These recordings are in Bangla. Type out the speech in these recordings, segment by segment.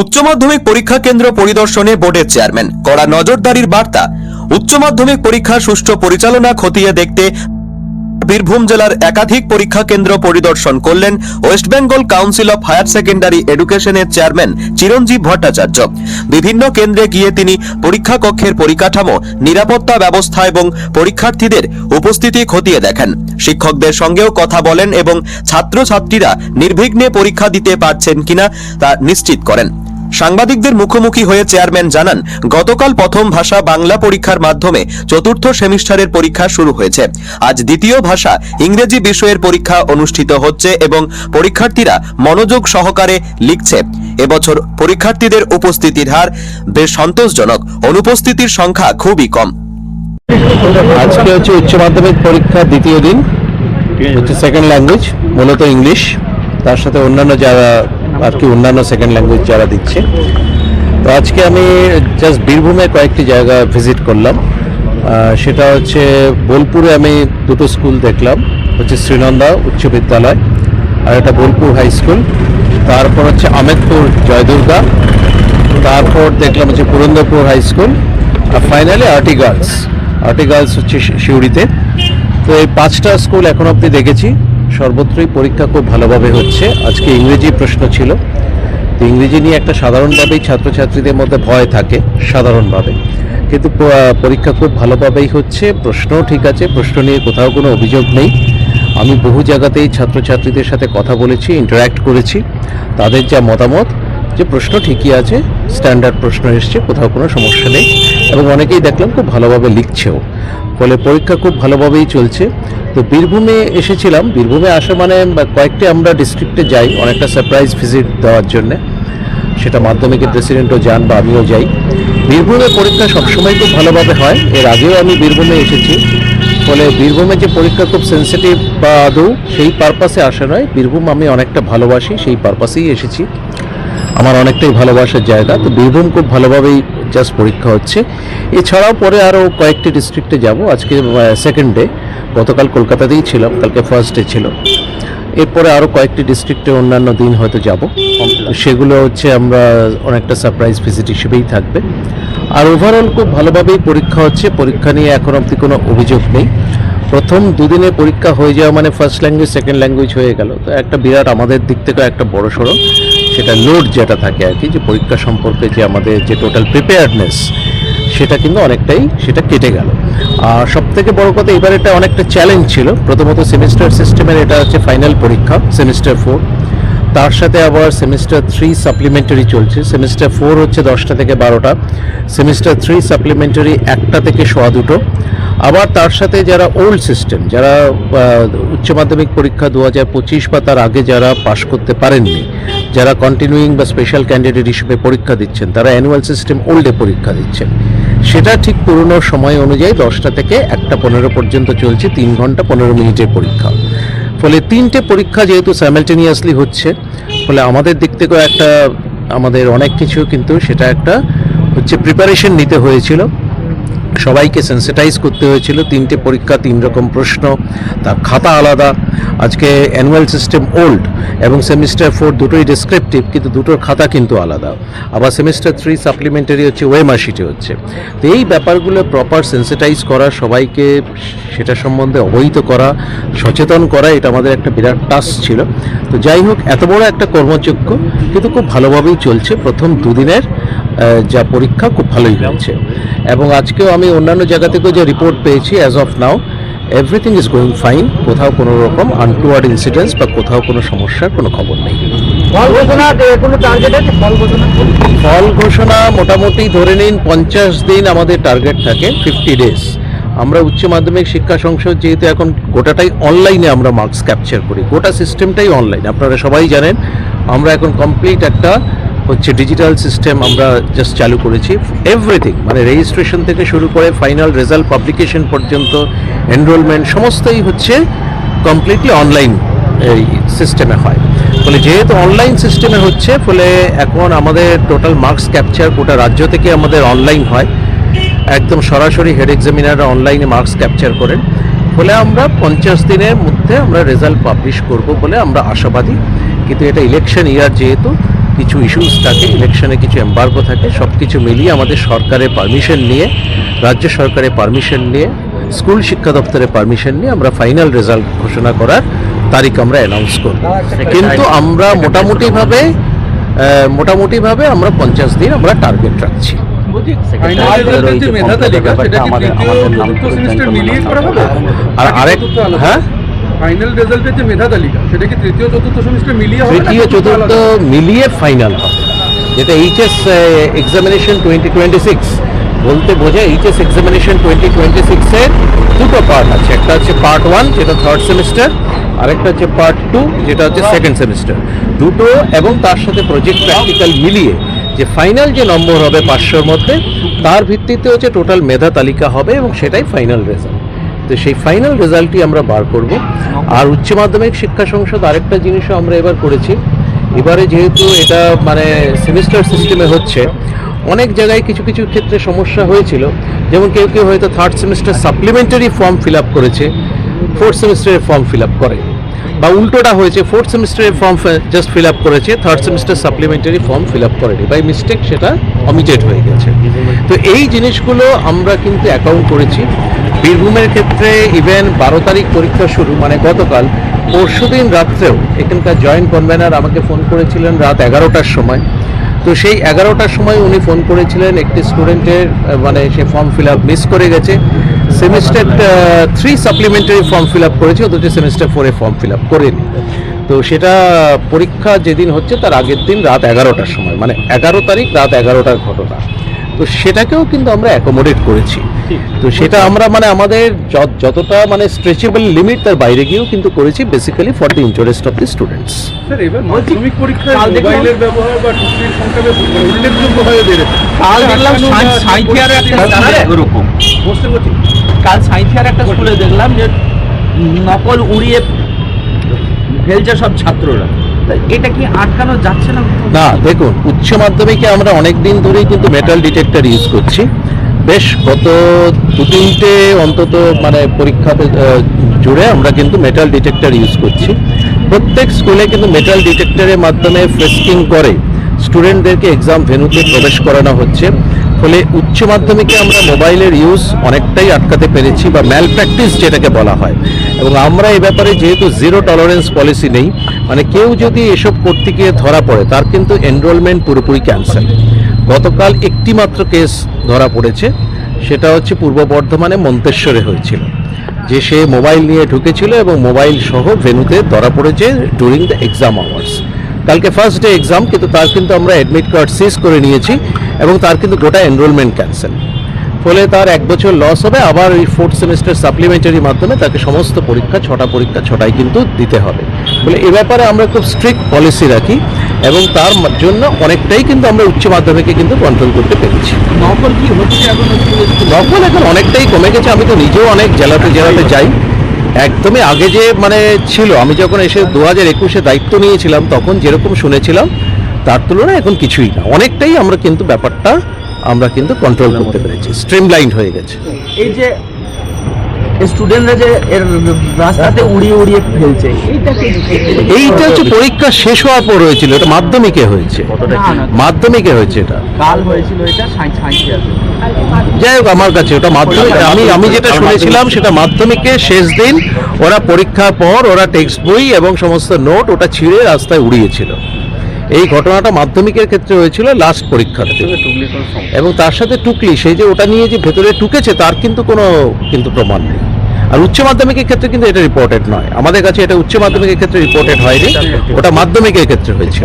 উচ্চ মাধ্যমিক পরীক্ষা কেন্দ্র পরিদর্শনে বোর্ডের চেয়ারম্যান। কড়া নজরদারির বার্তা। উচ্চ মাধ্যমিক পরীক্ষা সুষ্ঠু পরিচালনা খতিয়ে দেখতে বীরভূম জেলার একাধিক পরীক্ষা কেন্দ্র পরিদর্শন করলেন West Bengal Council of Higher Secondary এডুকেশনের চেয়ারম্যান চিরঞ্জীব ভট্টাচার্য। বিভিন্ন কেন্দ্রে গিয়ে তিনি পরীক্ষা কক্ষের পরিকাঠামো, নিরাপত্তা ব্যবস্থা এবং পরীক্ষার্থীদের উপস্থিতি খতিয়ে দেখেন। শিক্ষকদের সঙ্গেও কথা বলেন এবং ছাত্রছাত্রীরা নির্বিঘ্নে পরীক্ষা দিতে পারছেন কিনা তা নিশ্চিত করেন। সাংবাদিকদের মুখোমুখি হয়ে চেয়ারম্যান জানান, গতকাল প্রথম ভাষা বাংলা পরীক্ষার মাধ্যমে চতুর্থ সেমিস্টারের পরীক্ষা শুরু হয়েছে। আজ দ্বিতীয় ভাষা ইংরেজি বিষয়ের পরীক্ষা অনুষ্ঠিত হচ্ছে এবং পরীক্ষার্থীরা মনোযোগ সহকারে লিখছে। এবছর পরীক্ষার্থীদের উপস্থিতির হার বেশ সন্তোষজনক। অনুপস্থিতির সংখ্যা খুবই কম। আজকে হচ্ছে উচ্চ মাধ্যমিক পরীক্ষা দ্বিতীয় দিন। হচ্ছে সেকেন্ড ল্যাঙ্গুয়েজ মূলত ইংলিশ তার সাথে অন্যান্য যারা আর কি অন্যান্য সেকেন্ড ল্যাঙ্গুয়েজ যারা দিচ্ছে। তো আজকে আমি জাস্ট বীরভূমে কয়েকটি জায়গা ভিজিট করলাম। সেটা হচ্ছে বোলপুরে আমি দুটো স্কুল দেখলাম। হচ্ছে শ্রীনন্দা উচ্চ বিদ্যালয় আর একটা বোলপুর হাই স্কুল তারপর হচ্ছে আমেদপুর জয়দুর্গা। তারপর দেখলাম হচ্ছে পুরন্দরপুর হাই স্কুল আর finally RT girls RT girls হচ্ছে শি- সিউড়িতে। তো এই পাঁচটা স্কুল এখন অবধি দেখেছি। সর্বত্রই পরীক্ষা খুব ভালোভাবে হচ্ছে। আজকে ইংরেজি প্রশ্ন ছিল। তো ইংরেজি নিয়ে একটা সাধারণভাবেই ছাত্রছাত্রীদের মধ্যে ভয় থাকে, সাধারণভাবে। কিন্তু পরীক্ষা খুব ভালোভাবেই হচ্ছে, প্রশ্নও ঠিক আছে, প্রশ্ন নিয়ে কোথাও কোনো অভিযোগ নেই। আমি বহু জায়গাতেই ছাত্রছাত্রীদের সাথে কথা বলেছি ইন্টারাক্ট করেছি। তাদের যা মতামত, যে প্রশ্ন ঠিকই আছে স্ট্যান্ডার্ড প্রশ্ন এসছে, কোথাও কোনো সমস্যা নেই। এবং অনেকেই দেখলাম খুব ভালোভাবে লিখছেও। ফলে পরীক্ষা খুব ভালোভাবেই চলছে। তো বীরভূমে এসেছিলাম। বীরভূমে আসা মানে কয়েকটি আমরা ডিস্ট্রিক্টে যাই, অনেকটা সারপ্রাইজ ভিজিট দেওয়ার জন্যে। সেটা মাধ্যমিকের প্রেসিডেন্টও যান বা আমিও যাই। বীরভূমে পরীক্ষা সবসময় খুব ভালোভাবে হয়। এর আগেও আমি বীরভূমে এসেছি। ফলে বীরভূমে যে পরীক্ষা খুব সেন্সিটিভ বা আদৌ, সেই পারপাসে আসা নয়। বীরভূম আমি অনেকটা ভালোবাসি, সেই পারপাসেই এসেছি। আমার অনেকটাই ভালোবাসার জায়গা। তো বীরভূম খুব ভালোভাবেই জাস্ট পরীক্ষা হচ্ছে। এছাড়াও পরে আরও কয়েকটি ডিস্ট্রিক্টে যাব। আজকে সেকেন্ড ডে গতকাল কলকাতাতেই ছিলাম, কালকে ফার্স্ট ডে ছিল। এরপরে আরও কয়েকটি ডিস্ট্রিক্টে অন্যান্য দিন হয়তো যাব। সেগুলো হচ্ছে আমরা অনেকটা সারপ্রাইজ ভিজিট হিসেবেই থাকবে। আর ওভারঅল খুব ভালোভাবেই পরীক্ষা হচ্ছে। পরীক্ষা নিয়ে এখন অবধি কোনো অভিযোগ নেই। প্রথম দুদিনে পরীক্ষা হয়ে যাওয়া মানে ফার্স্ট ল্যাঙ্গুয়েজ সেকেন্ড ল্যাঙ্গুয়েজ হয়ে গেল। তো একটা বিরাট আমাদের দিক থেকে একটা বড় সড়ো সেটা লোড যেটা থাকে আর কি, যে পরীক্ষা সম্পর্কে যে আমাদের যে টোটাল প্রিপেয়ারনেস সেটা কিন্তু অনেকটাই সেটা কেটে গেল। আর সব থেকে বড় কথা, এবার এটা অনেকটা চ্যালেঞ্জ ছিল। প্রথমত সেমিস্টার সিস্টেমের এটা হচ্ছে ফাইনাল পরীক্ষা সেমিস্টার ফোর তার সাথে আবার সেমিস্টার থ্রি সাপ্লিমেন্টারি চলছে। সেমিস্টার ফোর হচ্ছে দশটা থেকে বারোটা। সেমিস্টার থ্রি সাপ্লিমেন্টারি একটা থেকে সোয়া দুটো। আবার তার সাথে যারা ওল্ড সিস্টেম যারা উচ্চ মাধ্যমিক পরীক্ষা দু হাজার পঁচিশ বা তার আগে যারা পাশ করতে পারেননি, যারা কন্টিনিউইং বা স্পেশাল ক্যান্ডিডেট হিসেবে পরীক্ষা দিচ্ছেন, তারা অ্যানুয়াল সিস্টেম ওল্ডে পরীক্ষা দিচ্ছেন। সেটা ঠিক পুরনো সময় অনুযায়ী দশটা থেকে একটা পনেরো পর্যন্ত চলছে, তিন ঘণ্টা পনেরো মিনিটের পরীক্ষা। ফলে তিনটে পরীক্ষা যেহেতু স্যামেলটেনিয়াসলি হচ্ছে, ফলে আমাদের দিক থেকেও একটা, আমাদের অনেক কিছু কিন্তু সেটা একটা হচ্ছে প্রিপারেশন নিতে হয়েছিল। সবাইকে সেন্সিটাইজ করতে হয়েছিল। তিনটে পরীক্ষা, তিন রকম প্রশ্ন, তার খাতা আলাদা। আজকে অ্যানুয়াল সিস্টেম ওল্ড এবং সেমিস্টার ফোর দুটোই ডিসক্রিপটিভ কিন্তু দুটোর খাতা কিন্তু আলাদা। আবার সেমিস্টার থ্রি সাপ্লিমেন্টারি হচ্ছে ওয়েমার্কশিটে হচ্ছে। তো এই ব্যাপারগুলো প্রপার সেন্সিটাইজ করা, সবাইকে সেটা সম্বন্ধে অবহিত করা, সচেতন করা, এটা আমাদের একটা বিরাট টাস্ক ছিল। তো যাই হোক, এত বড় একটা কর্মযজ্ঞ, কিন্তু খুব ভালোভাবেই চলছে। প্রথম দুদিনের যা পরীক্ষা, খুব ভালোই হয়েছে। এবং আজকেও আমি অন্যান্য জায়গা থেকেও যে রিপোর্ট পেয়েছি as of now everything is going fine কোথাও কোনো রকম আনটুয়ার্ড ইনসিডেন্টস বা কোথাও কোনো সমস্যার কোনো খবর নেই। ফল ঘোষণা মোটামুটি ধরে নিন পঞ্চাশ দিন আমাদের টার্গেট থাকে ফিফটি ডেজ আমরা উচ্চ মাধ্যমিক শিক্ষা সংসদ যেহেতু এখন গোটাটাই অনলাইনে আমরা মার্কস ক্যাপচার করি গোটা সিস্টেমটাই অনলাইন আপনারা সবাই জানেন আমরা এখন কমপ্লিট একটা হচ্ছে ডিজিটাল সিস্টেম আমরা জাস্ট চালু করেছি। এভরিথিং মানে রেজিস্ট্রেশন থেকে শুরু করে ফাইনাল রেজাল্ট পাবলিকেশন পর্যন্ত এনরোলমেন্ট সমস্তই হচ্ছে কমপ্লিটলি অনলাইন এই সিস্টেমে হয়। ফলে যেহেতু অনলাইন সিস্টেমে হচ্ছে, ফলে এখন আমাদের টোটাল মার্কস ক্যাপচার গোটা রাজ্য থেকে আমাদের অনলাইন হয়। একদম সরাসরি হেড এক্সামিনাররা অনলাইনে মার্কস ক্যাপচার করেন। ফলে আমরা পঞ্চাশ দিনের মধ্যে আমরা রেজাল্ট পাবলিশ করব বলে আমরা আশাবাদী। কিন্তু এটা ইলেকশন ইয়ার যেহেতু কিছু ইস্যুস থাকে ইলেকশনে কিছু এম্বার্গো থাকে সব কিছু মিলিয়ে আমাদের সরকারের পারমিশন নিয়ে রাজ্য সরকারের পারমিশন নিয়ে স্কুল শিক্ষা দপ্তরের পারমিশন নিয়ে আমরা ফাইনাল রেজাল্ট ঘোষণা করার তারিখ আমরা অ্যানাউন্স করব। কিন্তু আমরা মোটামুটিভাবে মোটামুটিভাবে আমরা পঞ্চাশ দিন আমরা টার্গেট রাখছি। আর আরেক হ্যাঁ? ফাইনাল রেজাল্টের যে মেধা তালিকা সেটা কি তৃতীয় চতুর্থ সেমিস্টার মিলিয়ে হবে তৃতীয় চতুর্থ মিলিয়ে ফাইনাল হবে। যেটা HS examination twenty twenty six বলতে বোঝায় এইচএস এক্সামিনেশন টোয়েন্টি টোয়েন্টি সিক্সের দুটো পার্ট আছে। একটা হচ্ছে পার্ট ওয়ান যেটা থার্ড সেমিস্টার আরেকটা হচ্ছে পার্ট টু যেটা হচ্ছে সেকেন্ড সেমিস্টার দুটো এবং তার সাথে প্রজেক্ট প্র্যাকটিক্যাল মিলিয়ে যে ফাইনাল যে নম্বর হবে পাঁচশোর মধ্যে তার ভিত্তিতে হচ্ছে টোটাল মেধা তালিকা হবে এবং সেটাই ফাইনাল রেজাল্ট তো সেই ফাইনাল রেজাল্টই আমরা বার করব। আর উচ্চ মাধ্যমিক শিক্ষা সংসদ আরেকটা জিনিসও আমরা এবার করেছি। এবারে যেহেতু এটা মানে সেমিস্টার সিস্টেমে হচ্ছে, অনেক জায়গায় কিছু কিছু ক্ষেত্রে সমস্যা হয়েছিল। যেমন কেউ কেউ হয়তো third semester supplementary form fill up করেছে ফোর্থ সেমিস্টারের ফর্ম ফিল আপ করে। বা উল্টোটা হয়েছে ফোর্থ সেমিস্টারের ফর্ম জাস্ট ফিল আপ করেছে third semester supplementary form fill up করেনি। বাই মিস্টেক সেটা অমিটেড হয়ে গেছে। তো এই জিনিসগুলো আমরা কিন্তু অ্যাকাউন্ট করেছি। বীরভূমের ক্ষেত্রে ইভেন বারো তারিখ পরীক্ষা শুরু মানে গতকাল, পরশুদিন রাত্রেও এখানকার জয়েন্ট কনভেনার আমাকে ফোন করেছিলেন রাত এগারোটার সময়। তো সেই এগারোটার সময় উনি ফোন করেছিলেন, একটি স্টুডেন্টের মানে সে ফর্ম ফিল আপ মিস করে গেছে। Semester three supplementary form fill up করেছে, অথচ সেমিস্টার ফোরে ফর্ম ফিল আপ করেনি তো সেটা পরীক্ষা যেদিন হচ্ছে, তার আগের দিন রাত এগারোটার সময় মানে এগারো তারিখ রাত এগারোটার ঘটনা। তো সেটাকেও কিন্তু আমরা অ্যাকোমোডেট করেছি। তো সেটা আমরা মানে আমাদের যতটা মানে স্ট্রেচেবল লিমিট তার বাইরে গিয়েও কিন্তু করেছি basically for the interest of the students sir এবার মাধ্যমিক পরীক্ষায় দেখলাম- মোবাইলের ব্যবহার বা টুকরির সংখ্যা বেড়েছে। কাল দেখলাম সায়েন্স- একটা ওরকম বুঝতে পারছি কাল সাঁইথিয়ার একটা স্কুলে দেখলাম যে নকল উড়িয়ে ফেলছে সব ছাত্ররা। এটা কি আটকানো যাচ্ছে না? না, দেখুন, উচ্চ মাধ্যমিকে আমরা অনেক দিন ধরেই কিন্তু মেটাল ডিটেক্টর ইউজ করছি। বেশ, গত দু তিনটে অন্তত মানে পরীক্ষাতে জুড়ে আমরা কিন্তু মেটাল ডিটেক্টর ইউজ করছি। প্রত্যেক স্কুলে কিন্তু মেটাল ডিটেক্টরের মাধ্যমে ফ্রেস্কিং করে স্টুডেন্টদেরকে এক্সাম ভেনুতে প্রবেশ করানো হচ্ছে। ফলে উচ্চ মাধ্যমিকে আমরা মোবাইলের ইউজ অনেকটাই আটকাতে পেরেছি বা ম্যাল প্র্যাকটিস যেটাকে বলা হয়। এবং আমরা এই ব্যাপারে যেহেতু জিরো টলারেন্স পলিসি নেই মানে কেউ যদি এসব করতে গিয়ে ধরা পড়ে, তার কিন্তু এনরোলমেন্ট পুরোপুরি ক্যান্সেল গতকাল একটি মাত্র কেস ধরা পড়েছে, সেটা হচ্ছে পূর্ব বর্ধমানে মন্তেশ্বরে হয়েছিল, যে সে মোবাইল নিয়ে ঢুকেছিল এবং মোবাইল সহ ভেনুতে ধরা পড়েছে ডুরিং দ্য এক্সাম আওয়ার্স কালকে ফার্স্ট ডে এক্সাম কিন্তু তার কিন্তু আমরা অ্যাডমিট কার্ড সিজ করে নিয়েছি এবং তার কিন্তু গোটা এনরোলমেন্ট ক্যান্সেল ফলে তার এক বছর লস হবে। আবার ওই ফোর্থ সেমিস্টার সাপ্লিমেন্টারি মাধ্যমে তাকে সমস্ত পরীক্ষা ছটা পরীক্ষা ছটাই কিন্তু দিতে হবে। বলে এ ব্যাপারে আমরা খুব স্ট্রিক্ট পলিসি রাখি এবং তার জন্য অনেকটাই কিন্তু আমরা উচ্চ মাধ্যমিকে কিন্তু কন্ট্রোল করতে পেরেছি। নকল কি হচ্ছে এখন? নকল এখন অনেকটাই কমে গেছে। আমি তো নিজেও অনেক জেলাতে জেলাতে যাই। একদমই আগে যে মানে ছিল আমি যখন এসে দু হাজার একুশে দায়িত্ব নিয়েছিলাম তখন যেরকম শুনেছিলাম তার তুলনায় এখন কিছুই না। অনেকটাই আমরা কিন্তু ব্যাপারটা আমরা কিন্তু কন্ট্রোল করতে পেরেছি। স্ট্রিমলাইন্ড হয়ে গেছে। এই যে স্টুডেন্টরা যে এর রাস্তাতে উড়িয়ে উড়িয়ে ফেলছে এইটা হচ্ছে পরীক্ষা শেষ হওয়ার পর হয়েছিল এটা মাধ্যমিকে হয়েছে। মাধ্যমিকে হয়েছে এটা। কাল হয়েছিল এটা যাই হোক আমার কাছে ওটা মাধ্যমিক। আমি আমি যেটা শুনেছিলাম সেটা মাধ্যমিকে শেষ দিন ওরা পরীক্ষার পর ওরা টেক্সট বই এবং সমস্ত নোট ওটা ছিঁড়ে রাস্তায় উড়িয়েছিল। এই ঘটনাটা মাধ্যমিকের ক্ষেত্রে হয়েছিল লাস্ট পরীক্ষাতে। এবং তার সাথে টুকলি সেই যে ওটা নিয়ে যে ভেতরে টুকেছে তার কিন্তু কোনো কিন্তু প্রমাণ নেই। আর উচ্চ মাধ্যমিকের ক্ষেত্রে কিন্তু এটা রিপোর্টেড নয়। আমাদের কাছে এটা উচ্চ মাধ্যমিকের ক্ষেত্রে রিপোর্টেড হয়নি। ওটা মাধ্যমিকের ক্ষেত্রে হয়েছিল।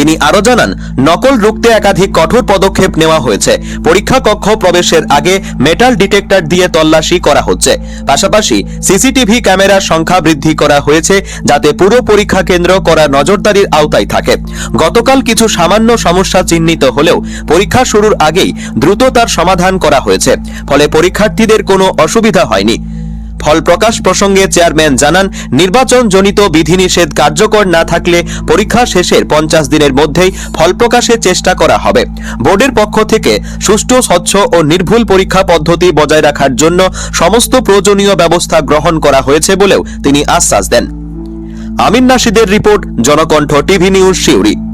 তিনি আরও জানান, নকল রুখতে একাধিক কঠোর পদক্ষেপ নেওয়া হয়েছে। পরীক্ষা কক্ষ প্রবেশের আগে মেটাল ডিটেক্টর দিয়ে তল্লাশি করা হচ্ছে। পাশাপাশি সিসিটিভি ক্যামেরার সংখ্যা বৃদ্ধি করা হয়েছে, যাতে পুরো পরীক্ষা কেন্দ্র করা নজরদারির আওতায় থাকে। গতকাল কিছু সামান্য সমস্যা চিহ্নিত হলেও পরীক্ষা শুরুর আগেই দ্রুত তার সমাধান করা হয়েছে। ফলে পরীক্ষার্থীদের কোনো অসুবিধা হয়নি। ফল প্রকাশ প্রসঙ্গে চেয়ারম্যান জানান নির্বাচন জনিত বিধিনিষেধ কার্যকর না থাকলে পরীক্ষা শেষের পঞ্চাশ দিনের মধ্যেই ফল প্রকাশের চেষ্টা করা হবে। বোর্ডের পক্ষ থেকে সুষ্ঠু, স্বচ্ছ ও নির্ভুল পরীক্ষা পদ্ধতি বজায় রাখার জন্য সমস্ত প্রয়োজনীয় ব্যবস্থা গ্রহণ করা হয়েছে বলেও তিনি আশ্বাস দেন। Amin নাসিদের report, Janakantha TV news Suri.